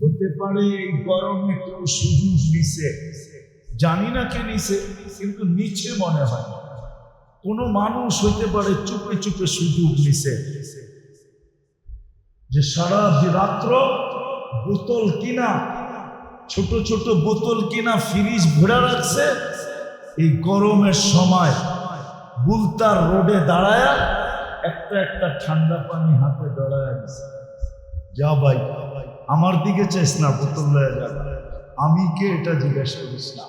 হতে পারে এই গরমে কেউ সুযোগ নিছে। জানি না কে নিছে, কিন্তু নিচে মনে হয়। কোন মানুষ হইতে পারে চুপে চুপে সুযোগ নিছে। যে সারা রাত্র বোতল কিনা, ছোট ছোট বোতল কিনা ফ্রিজ ভরে রাখছে, এই গরমের সময় বুলতার রোডে দাঁড়ায়া একটা একটা ঠান্ডা পানি হাতে দাঁড়ায় যা ভাই। আমার দিকে চাইস না, বোতল লয়ে যা। আমি কে এটা জিজ্ঞাসা করিস না।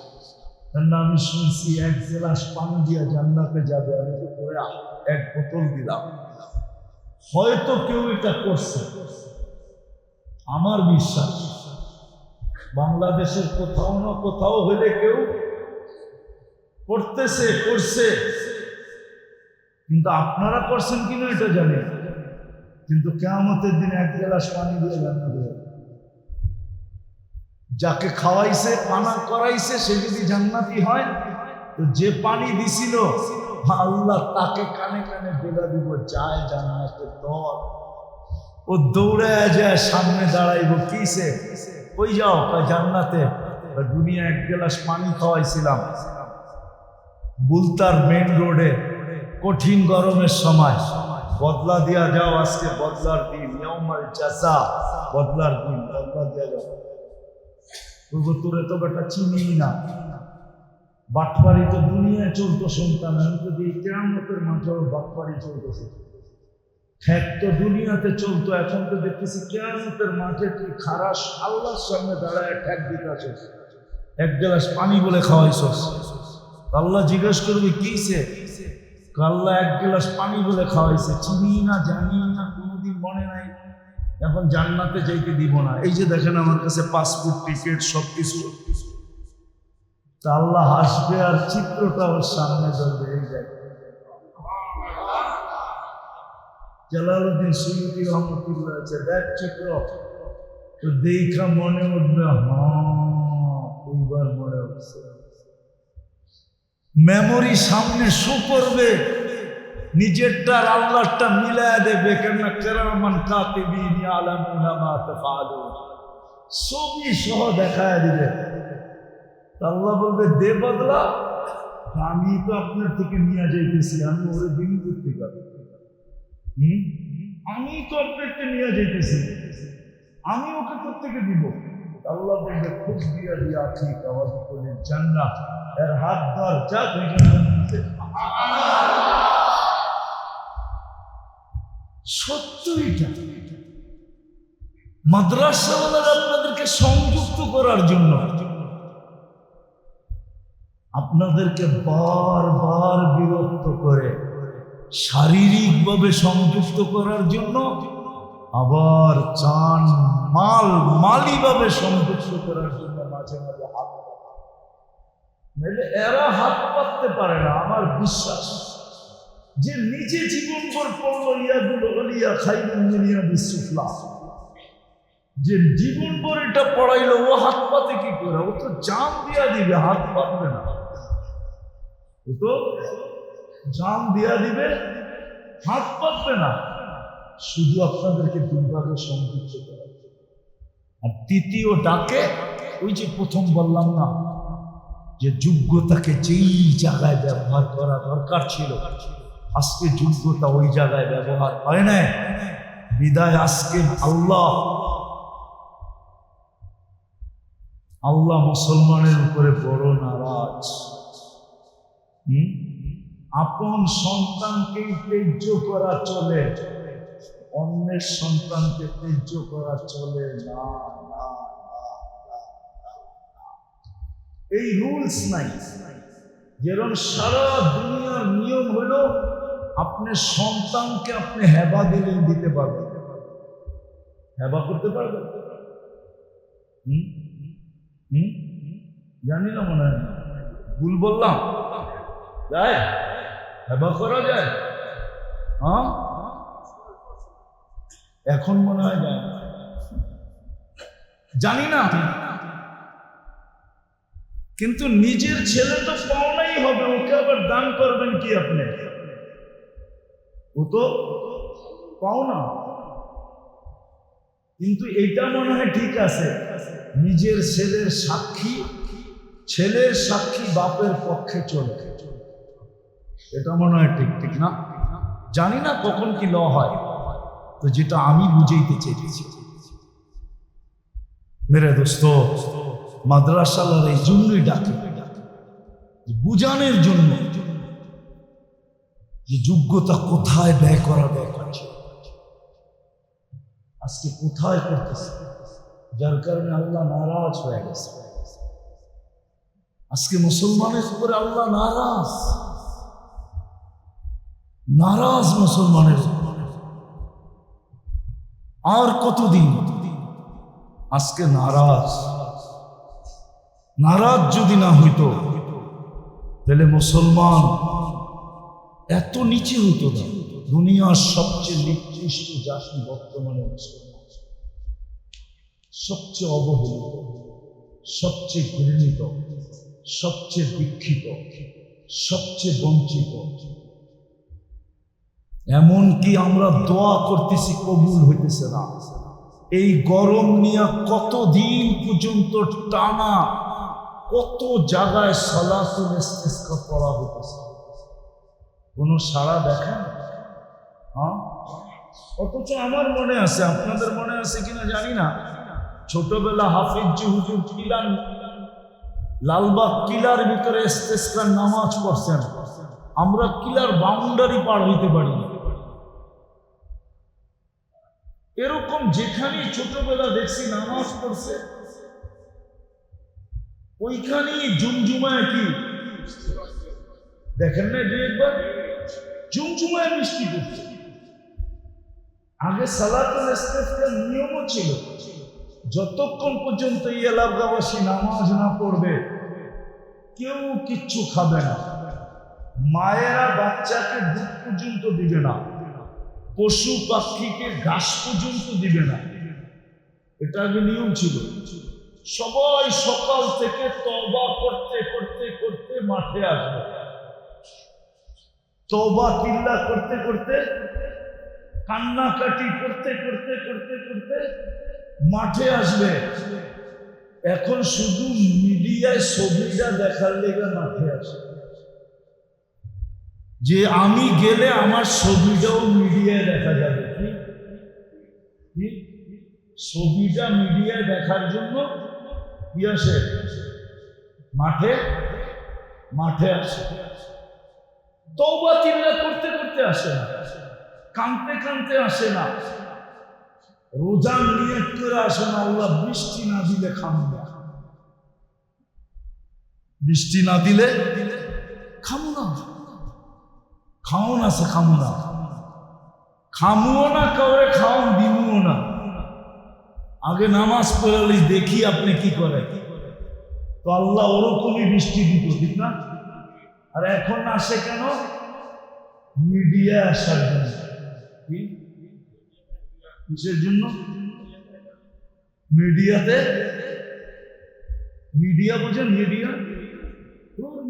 আমি শুনছি এক গ্লাস পানি দিয়া জান্নাতে যাবে, আমি তো এক বোতল দিলাম। হয়তো কেউ এটা করছে। আমার বিশ্বাস, বাংলাদেশের কোথাও না কোথাও হলে কেউ করতেছে, করছে। কিন্তু আপনারা করছেন কিনা এটা জানি কিন্তু কেমতের দিন এক গ্লাস পানি দিয়ে জান্নাত যাবে। যাকে খাওয়াইছে, পানা করাইছে, সে যদি জান্নাতি হয়, তো যে পানি দিছিল, আল্লাহ তাকে কানে কানে বেলা দিব, যায় জান্নাতের দল ও দৌড়ে যায়, সামনে দাঁড়াইব, কিসে? ওই যাও? জান্নাতে। দুনিয়া এক গ্লাস পানি খাওয়াইছিলাম। বুলতার মেন রোডে, কঠিন গরমের সময়। বদলা দিয়া যাও আজকে, বদলার দিন। বদলার দিন। তোরে তো বেটা চিনি না। বাটপাড়ি তো দুনিয়ায় চলতো সন্তান দিই কেমতের মাঠেও বাটপাড়ি চলতেছে। ঠেক তো দুনিয়াতে চলতো, এখন তো দেখতেছি কেমতের মাঠে তুই খারাস, আল্লাহর সামনে দাঁড়ায় ঠেক দিতে এক গ্লাস পানি বলে খাওয়াইছস। আল্লাহ জিজ্ঞেস করবে, কিসে? আল্লাহ এক গ্লাস পানি বলে খাওয়াইছে। চিনি না জানি না। এখন জান্নাতে যাইতে দিব না। এই যে দেখেন আমার কাছে পাসপোর্ট, টিকিট সব কিছু তা আল্লাহ হাসবে আর চিত্রটা ওর সামনে ধরবে, এই দেখ। জালালুদ্দিন সৈয়দি রহমতুল্লাহ আছে, দেখ চিত্র। তো দেখা মনে উঠবে হ্যাঁ মনে উঠছে। মেমোরি সামনে শো করবে। নিজেরটা আর আল্লাহটা মিলায় দেবে কেন কেরামান কাতিবিন ইয়ালামুনা মা তাফআলুন সবই সহ দেখায় দিবে। আল্লাহ বলবে, দে বদলা, আমি তো আপনার থেকে নিয়ে যাইতেছি, আমি ওরে দিন করতে পারি? আমি তো আপনারটা নিয়ে যাইতেছি, আমি ওকে প্রত্যেকে দিব। আল্লাহ বলবে খুব দিয়া দিয়া ঠিক আওয়াজ করে জান্নাত। এর হাত ধর, যা তুই জান্নাতে সত্য এটা মাদ্রাসাওয়ালারা আপনাদেরকে সংযুক্ত করার জন্য আপনাদেরকে বারবার বিরক্ত করে, শারীরিকভাবে সংযুক্ত করার জন্য আবার চান মাল, মালিভাবে সংযুক্ত করার জন্য মাঝে মাঝে হাত। এরা হাত পাততে পারে না, আমার বিশ্বাস যে নিজে জীবন ভর পড়ল ইয়াগুলো অলিয়া খাইবেন মিলিয়া বিশ্বফলা। যে জীবন ভর এটা পড়াইলো, ও হাত পাতে কি করে? ও তো জাম দিয়া দিবে, হাত পাতবে না। ও তো জাম দিয়া দিবে, হাত পাতবে না। শুধু আপনাদেরকে দুর্ভাগ্য সংযুক্ত করা। আর তৃতীয় ডাকে, ওই যে প্রথম বললাম না, যে যোগ্যতাকে যেই জায়গায় ব্যবহার করা দরকার ছিল আজকে যোগ্যতা ওই জায়গায় ব্যবহার হয় না বিদায় আজকে আল্লাহ। আল্লাহ মুসলমানের উপরে বড় নারাজ? আপন সন্তানকে তেজ্য করা চলে। অন্যের সন্তানকে তেজ্য করা চলে। না। এই রুলস নাই। যেরকম সারা দুনিয়ার নিয়ম হলো আপনার সন্তানকে আপনি হেবা দিলে দিতে পারবেন। হেবা করতে পারবেন? জানি না মনে হয়। ভুল বললাম। যায় হেবা করা যায়। হ্যাঁ? এখন মনে হয় যায়। জানি না। কিন্তু নিজের ছেলে তো পাওনাই হবে, ওকে আবার দান করবেন কি আপনি? ও তো পাওনা কিন্তু এটা মনে হয় ঠিক আছে। নিজের ছেলের সাক্ষী ছেলের সাক্ষী বাপের পক্ষে চলে এটা মনে হয় ঠিক ঠিক না? জানি না কখন কি ল হয়। তো যেটা আমি বুঝাইতে চেয়েছি। মেরে দোস্ত মাদ্রাসালার এই জন্যই ডাকে। বুঝানোর জন্য। যে যোগ্যতা কোথায় ব্যয় করা দরকার ছিল আজকে কোথায় করতেছে? যার কারণে আল্লাহ নারাজ হয়ে গেছে। আজকে মুসলমানের উপরে আল্লাহ নারাজ। নারাজ মুসলমানের। আর কতদিন? আজকে নারাজ। নারাজ যদি না হইতো, তাহলে মুসলমান এত নিচে হতো না। দুনিয়ার সবচেয়ে নিকৃষ্ট জাতি বর্তমানে সবচেয়ে অবহেলিত, সবচেয়ে ঘৃণিত, সবচেয়ে দীক্ষিত, সবচেয়ে বঞ্চিত। এমনকি আমরা দোয়া করতেছি, কবুল হইতেছে না। এই গরম নিয়ে কতদিন পর্যন্ত টানা, কত জায়গায় ইস্তিসকা পড়া হইতেছে। কোনো সাড়া দেখেন হ্যাঁ? অথচ আমার মনে আছে, আপনাদের মনে আছে কিনা জানি না। ছোটবেলা হাফিজ হুজুর কিলান, লালবাগ কিলার ভিতরে ইস্তেস্কার নামাজ পড়ছেন। আমরা কিলার বাউন্ডারি পার হইতে পারি এরকম যেখানেই ছোটবেলা দেখছি নামাজ পড়ছে, ওইখানেই জুমজুমায় কি দেখেন না যে একবার? জুমজুমায় বৃষ্টি পড়ছে আগে সালাতুল ইস্তেসকার নিয়মও ছিল, যতক্ষণ পর্যন্ত এই এলাকাবাসী নামাজ না পড়বে, কেউ কিচ্ছু খাবে না। মায়েরা বাচ্চাকে দুধ পর্যন্ত দিবে না, পশু পাখিকে ঘাস পর্যন্ত দিবে না। এটা আগে নিয়ম ছিল। সবাই সকাল থেকে তবা করতে করতে করতে মাঠে আসবে। তবা তিল্লা করতে করতে, কান্নাকাটি করতে করতে করতে করতে মাঠে আসবে। এখন শুধু মিডিয়ায় ছবিটা দেখার লেগে মাঠে আসে যে আমি গেলে আমার ছবিটাও মিডিয়ায় দেখা যাবে? ছবিটা মিডিয়ায় দেখার জন্য কি আসে? মাঠে? মাঠে আসে। তৌবা চিল্লা করতে করতে আসে না কানতে কানতে আসে না। রোজা নিয়ত করে আসে না, আল্লাহ বৃষ্টি না দিলে খাম না। বৃষ্টি না দিলে খামু না। খাওন আছে, খামু না। খামুও না, কাউরে খাওন দিমুও না। আগে নামাজ পড়ালি, দেখি আপনি কি করে তো আল্লাহ ওরকমই বৃষ্টি দিত ঠিক না? আর এখন আসে কেন? মিডিয়া আসার জন্য কিসের জন্য? মিডিয়াতে মিডিয়া বোঝেন মিডিয়া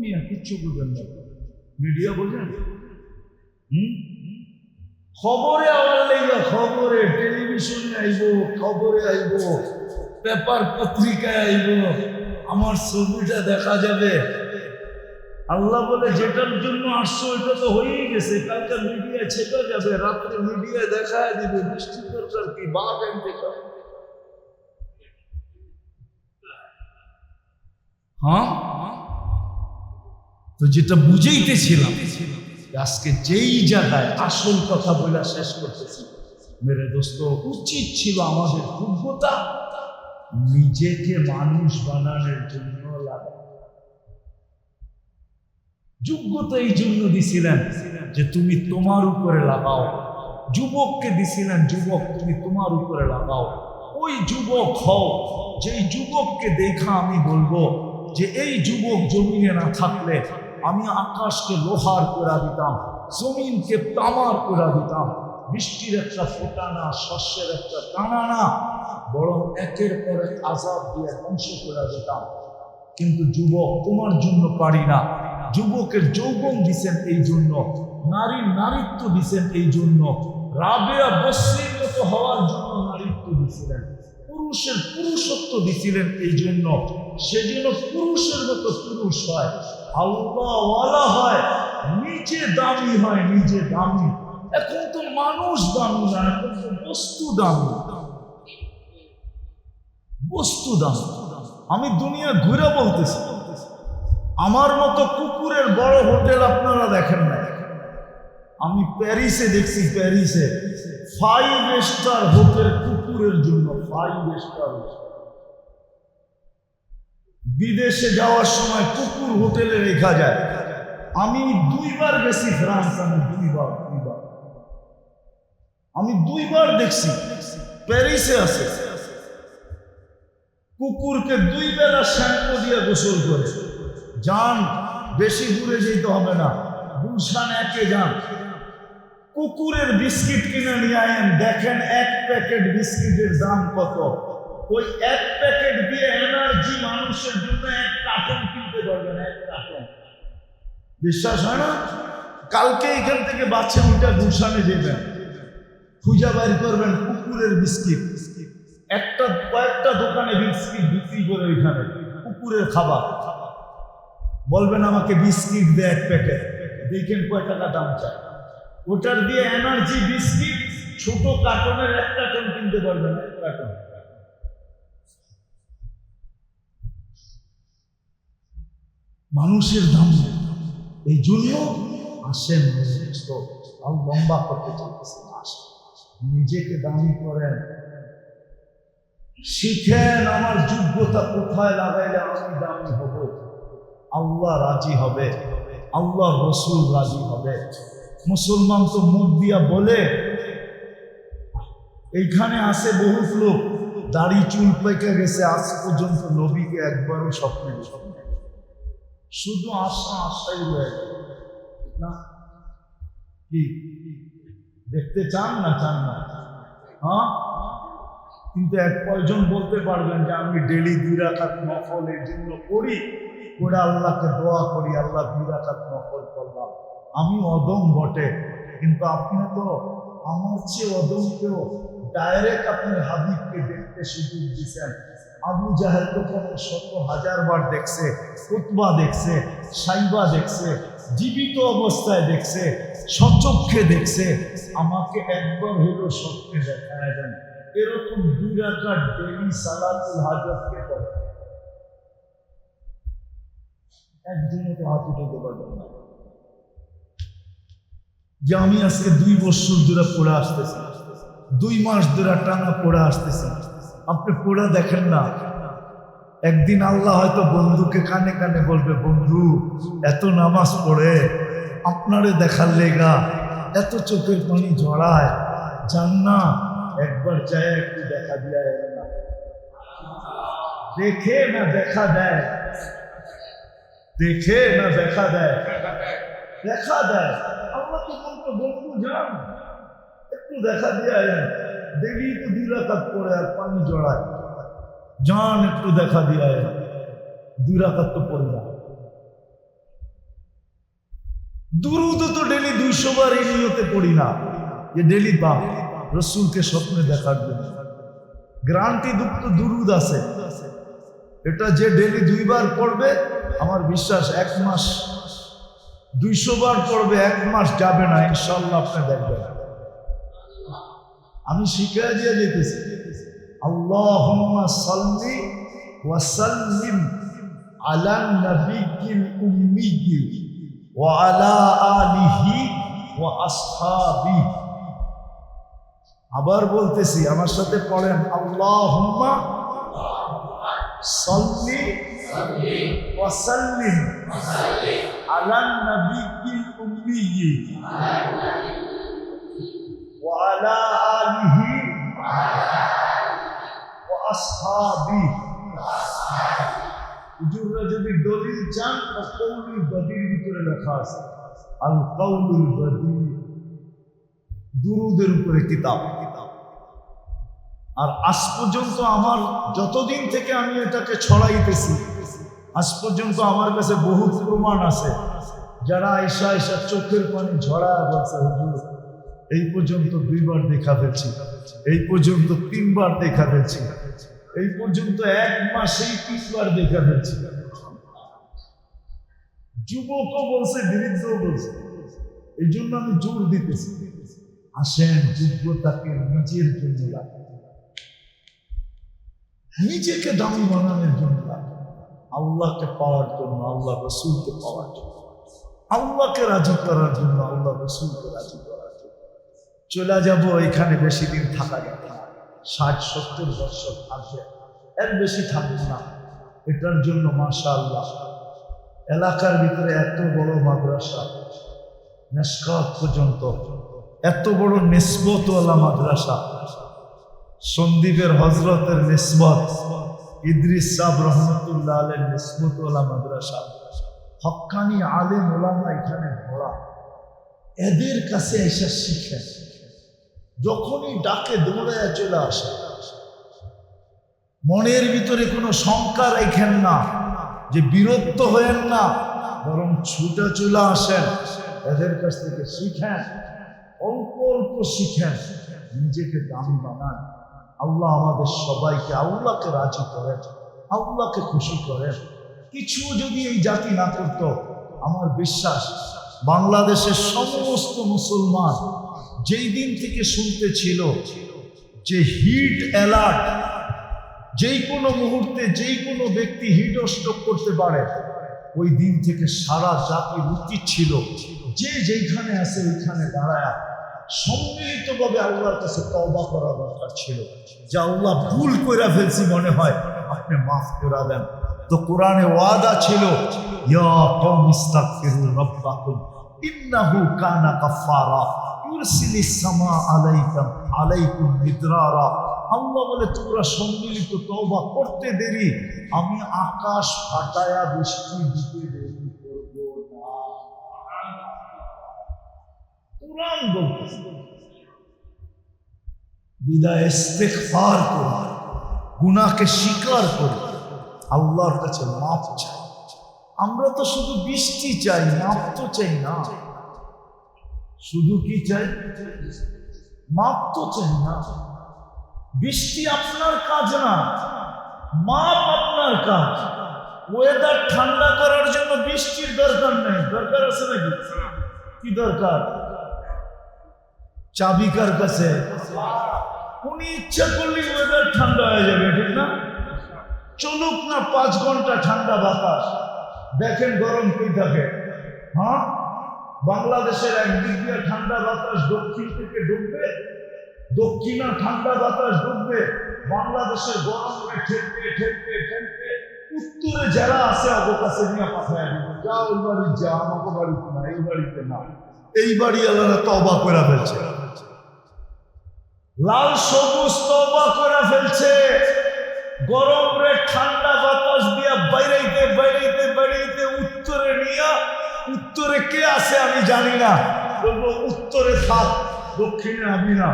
মিয়া, কিচ্ছু বোঝেন না। মিডিয়া বোঝেন খবরে আবার লেগে খবরে টেলিভিশনে আইব, খবরে আইব পেপার পত্রিকায় আইব, আমার ছবিটা দেখা যাবে। আল্লাহ বলে, যেটার জন্য আসছো, ওইটা তো হয়েই গেছে। কালকে মিডিয়া ছেপে যাবে, রাত্রে মিডিয়ায় দেখায় দিবে, বৃষ্টি দরকার কি এন হ্যাঁ? তো যেটা বুঝাইতেছিলাম, আজকে যেই জায়গায় আসল কথা বলে শেষ করতেছি, মেরে দোস্ত, উচিত ছিল আমাদের যোগ্যতা নিজেকে মানুষ বানানোর জন্য লাগা যোগ্যতা এই জন্য দিছিলেন যে তুমি তোমার উপরে লাগাও। যুবককে দিছিলেন, যুবক, তুমি তোমার উপরে লাগাও। ওই যুবক হও, যেই যুবককে দেখা আমি বলব, যে এই যুবক জমিনে না থাকলে আমি আকাশকে লোহার করে দিতাম, জমিনকে তামার করে দিতাম। বৃষ্টির একটা ফোটা না, শস্যের একটা টানা না, বরং একের পর এক আজাব দিয়ে ধ্বংস করে দিতাম। কিন্তু যুবক, তোমার জন্য পারি না। যুবকের যৌবন দিছেন এই জন্য নারীর নারীত্ব দিছেন এই জন্য, রাবেয়া বস্রীর হওয়ার জন্য নারীত্ব নারীত্ব দিছিলেন, পুরুষের পুরুষত্ব দিছিলেন এই জন্য। সেজন্য পুরুষের মতো পুরুষ হয়, আল্লাহওয়ালা হয়, নিজে দামি হয়, নিজে দামি। এখন তো মানুষ দামি না, এখন তো বস্তু দামি। বস্তু দামি। আমি দুনিয়া ঘুরে বলতেছি। আমার মতো কুকুরের বড় হোটেল আপনারা দেখেন না। আমি প্যারিসে দেখছি, প্যারিসে ফাইভ স্টার হোটেল কুকুরের জন্য ফাইভ স্টার বিদেশে যাওয়ার সময় কুকুর হোটেলে রেখা যায়। আমি দুইবার গেছি ফ্রান্স, আমি দুইবার দুইবার। আমি দুইবার দেখছি, প্যারিসে আছে। কুকুরকে দুই বেলা শ্যাম্পু দিয়ে গোসল করে যান, বেশি দূরে যেতে হবে না। গুলশান একে যান। কুকুরের বিস্কিট কিনে নিয়ে আয়েন। দেখেন এক প্যাকেট বিস্কিটের দাম কত। ওই এক প্যাকেট দিয়ে এনার্জি মানুষের জন্য এক কার্টন কিনতে পারবেন, এক কার্টন। বিশ্বাস হয় না? কালকে এখান থেকে বাচ্চা উল্টা গুলশানে দেবেন খুঁজা বাইর করবেন কুকুরের বিস্কিট। একটা কয়েকটা দোকানে বিস্কিট বিক্রি করে ওইখানে। কুকুরের খাবার। বলবেন আমাকে বিস্কিট দেয় এক প্যাকেট দেখেন কয় টাকা দাম চায় ওটার দিয়ে এনার্জি বিস্কিট, ছোট কার্টনের এক কার্টন কিনতে পারবেন, এক কার্টন মানুষের দাম এই জন্য আসেন তো আর লম্বা করতে চলতেছে আসেন। নিজেকে দামি করেন। শিখেন আমার যোগ্যতা কোথায় লাগাইলে আমি দামি হব। আল্লাহ রাজি হবে, আল্লাহ রসুল রাজি হবে। মুসলমান তো মুখ দিয়া বলে, এইখানে আসে বহুত লোক, দাড়ি চুল পেকে গেছে, আজ পর্যন্ত নবীকে একবারও স্বপ্নে দেখেনি। শুধু আশা, আশাই রয়ে না, কি? দেখতে চান না চান না? হ্যাঁ? কিন্তু এক কয়জন বলতে পারবেন যে আমি ডেলি দুই রাখাত নফল এই জন্য করি। করে আল্লাহকে দোয়া করি, আল্লাহ দুই রাখাত নফল করলাম। আমি অদম বটে, কিন্তু আপনি তো আমার চেয়ে অদমকেও ডাইরেক্ট আপনি হাবিবকে দেখতে সুযোগ দিচ্ছেন আবু জাহেল তো শত হাজার বার দেখছে কুতবা দেখছে, সাইবা দেখছে, জীবিত অবস্থায় দেখছে সচক্ষে দেখছে। আমাকে একবার হলো স্বপ্নে দেখায় দেন। এরকম দুই রাকাত ডেলি সালাতুল হাজতকে করে একদিনে তো হাত উঠাতে পারবেন না। যে আমি আজকে দুই বছর ধরে পড়ে আসতেছি। দুই মাস ধরে টানা পড়ে আসতেছি। আপনি পড়ে দেখেন না। একদিন আল্লাহ হয়তো বন্ধুকে কানে কানে বলবে, বন্ধু, এত নামাজ পড়ে, আপনারে দেখার লেগা এত চোখের পানি ঝরায়, যান না, একবার যায় একটু দেখা দিয়ে না। দেখে না, দেখা দেয়। দেখে না দেখা দেয় দেখা দেয় আমরা তো বলতো বন্ধু যান একটু দেখা দিয়ে দেখি তো দুই রাকাত পড়ে আর পানি জড়ায় যান একটু দেখা দিয়ে দুই রাকাত তো পড়ে না দুরুদ তো ডেলি দুইশো বার এই পড়ি না। যে ডেলি বাপ, রসুলকে স্বপ্নে দেখার জন্য। গ্রান্টি দুঃখ দুরুদ আছে। এটা যে ডেলি দুইবার পড়বে, আমার বিশ্বাস এক মাস, দুইশো বার পড়বে, এক মাস যাবে না ইনশাল্লাহ আপনি দেখবেন। আমি শিখে দিয়ে যেতেছি। আল্লাহ সাল্লি ওয়াসাল্লিম আলা নবিকিল উম্মিয়্যি ওয়া আলা আলিহি ওয়া আসহাবিহি। আবার বলতেছি, আমার সাথে পড়েন, আল্লাহুম্মা সাল্লি নবিকিল উম্মিয়্যি ওয়া আলা আলিহি ওয়া আসহাবিহি হুজুররা যদি দলিল চান তো কৌলুল বদির ভিতরে লেখা আছে, আল কৌলুল বদির দুরুদের উপরে কিতাব। আর আজ পর্যন্ত আমার যতদিন থেকে আমি এটাকে ছড়াইতেছি, আজ পর্যন্ত আমার কাছে বহুত প্রমাণ আছে। যারা আয়সা আয়সা চোখের পানি ঝড়ায় বলছে, হুজুর, এই পর্যন্ত দুইবার দেখা ফেলছি এই পর্যন্ত তিনবার দেখা ফেলছি এই পর্যন্ত এক মাসেই তিনবার দেখা ফেলছি যুবকও বলছে, বৃদ্ধও বলছে এই জন্য আমি জোর দিতেছি। আসেন যোগ্যতাকে নিজের জন্য রাখেন। নিজেকে দামি বানানোর জন্য আল্লাহকে পাওয়ার জন্য, আল্লাহ রসুলকে পাওয়ার জন্য। আল্লাহকে রাজি করার জন্য, আল্লাহ রসুলকে রাজি করার জন্য। চলে যাব এখানে বেশি দিন থাকা না ষাট, সত্তর বছর থাকবে। এর বেশি থাকব না। এটার জন্য মাশা আল্লাহ এলাকার ভিতরে এত বড় মাদ্রাসা। মেসকাত পর্যন্ত। এত বড় নিসবতওয়ালা মাদ্রাসা। সন্দীপের হজরতের নিসবত, ইদ্রিস সাহ রহমতুল্লাহ আলের নিসবতওয়ালা মাদ্রাসা। হক্কানি আলেম ওলামা এখানে ভরা। এদের কাছে এসে শিখে। যখনই ডাকে দৌড়ায় চলে আসে। মনের ভিতরে কোনো শঙ্কা রেখেন না, যে বিরক্ত হয়েন না, বরং ছুটে চলে আসেন। এদের কাছ থেকে শিখেন, অল্প অল্প শিখেন। নিজেকে দামি বানান। আল্লাহ আমাদের সবাইকে আল্লাহকে রাজি করেন, আল্লাহকে খুশি করেন। কিছু যদি এই জাতি না করত, আমার বিশ্বাস বাংলাদেশের সমস্ত মুসলমান যেই দিন থেকে শুনতে ছিল যে হিট অ্যালার্ট, যেই কোনো মুহূর্তে যেই কোনো ব্যক্তি হিট স্ট্রোক করতে পারে, ওই দিন থেকে সারা জাতি উচিত ছিল। যে যেইখানে আছে ওইখানে দাঁড়ায় সম্মিলিতভাবে আল্লাহর কাছে তওবা করা দরকার ছিল। যে আল্লাহ ভুল করে ফেলছি মনে হয়, আপনি মাফ করে দেন। তো কোরআনে ওয়াদা ছিল, ইয়া কওম ইস্তাগফিরু রাব্বাকুম, ইন্নাহু কানা গাফফারা ইউরসিলিস সামা আলাইকুম আলাইকুম মিদরারা। আল্লাহ বলে, তোমরা সম্মিলিত তওবা করতে দেরি, আমি আকাশ ফাটায়া বৃষ্টি দিতে দেরি কোরআন বলতেছে। বিদায় ইস্তেগফার করো, গুনাহকে স্বীকার করো, আল্লাহর কাছে মাপ চাই আমরা তো শুধু বৃষ্টি চাই, মাপ তো চাই না। শুধু কি চাই? মাপ তো চাই না। বৃষ্টি আপনার কাজ না, মাপ আপনার কাজ। ওয়েদার ঠান্ডা করার জন্য বৃষ্টির দরকার নেই। দরকার আছে নাকি? কি দরকার? চাবিকার কাছে। উনি ইচ্ছা করলে ওয়েদার ঠান্ডা হয়ে যাবে, ঠিক না? চলুক না, পাঁচ ঘণ্টা ঠান্ডা বাতাস। দেখেন গরম কি থাকে। হ্যাঁ? বাংলাদেশের একদিক দিয়ে ঠান্ডা বাতাস দক্ষিণ থেকে ঢুকবে দক্ষিণা ঠান্ডা বাতাস ঢুকবে বাংলাদেশের গরমকে ঠেকতে ঠেকতে ঠেকতে উত্তরে যারা আছে কাছে নিয়ে পাঠায় যা ওই বাড়ি যা, আমাকে বাড়িতে না, এই বাড়িতে না। এই বাড়ি আলাদা তবা করে ফেলছে। লাল সবুজ তবা করে ফেলছে। গরম রে ঠান্ডা বাতাস দিয়া বাইরাইতে বাইরাইতে বাইরাইতে উত্তরে নিয়া, উত্তরে কে আছে আমি জানি না। বলব, উত্তরে থাক, দক্ষিণে আমি না।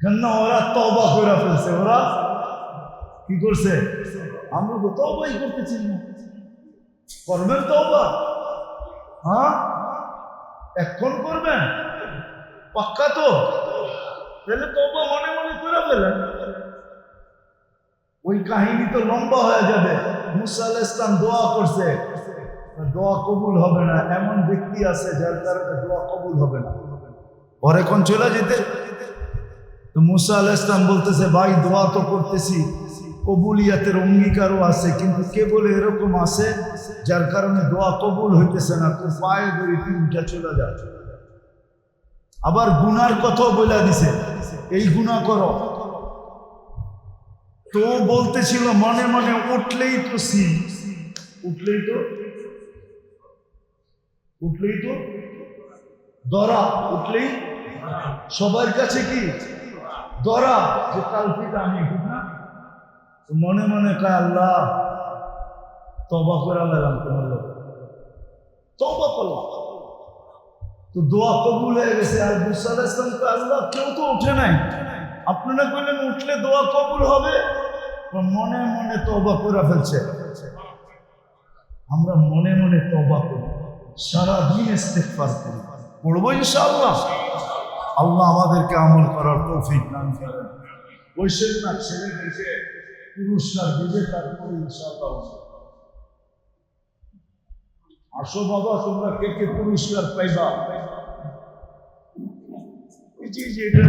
কেন ওরা তবা করে ফেলছে। ওরা কি করছে? আমরা তো তবাই করতেছি না। করবেন তবা হ্যাঁ? এখন করবেন? পাক্কা তো? তাহলে তবা মনে মনে করে ফেলেন। ওই কাহিনী তো লম্বা হয়ে যাবে। মুসা ইসলাম দোয়া করছে। দোয়া কবুল হবে না। এমন ব্যক্তি আছে যার কারণে দোয়া কবুল হবে না। পরে এখন চলে যেতে? তো মুসা আলাহ ইসলাম বলতেছে, ভাই, দোয়া তো করতেছি। কবুলিয়াতের অঙ্গীকারও আছে, কিন্তু কে বলে এরকম আছে যার কারণে দোয়া কবুল হইতেছে না। তো পায়ে ধরে উঠে চলে যা আবার গুনার কথাও বলে দিছে। এই গুণা করো। তো বলতেছিল, মনে মনে উঠলেই তো সি উঠলেই তো? উঠলেই তো? দরা, উঠলেই? সবার কাছে কি? দরা, যে কালপিটা আমি তো মনে মনে কয়, আল্লাহ তবা করে আল্লাহ তোমার লোক। তবা করলাম তো দোয়া কবুল হয়ে গেছে। আর মুসা তো আল্লাহ কেউ তো উঠে নাই। আপনারা কইলেন উঠলে দোয়া কবুল হবে মনে মনে তবা করে ফেলছে। আমরা মনে মনে তবা করি, সারাদিন ইস্তেগফার করি। পড়ব ইনশাআল্লাহ। আল্লাহ আমাদেরকে আমল করার তৌফিক দান করেন। বৈশের না ছেলেদেরকে পুরস্কার দিবে তারপরে ইনশাআল্লাহ আসো বাবা, তোমরা কে কে পুরস্কার পাইবা? এই যে এই যে এটা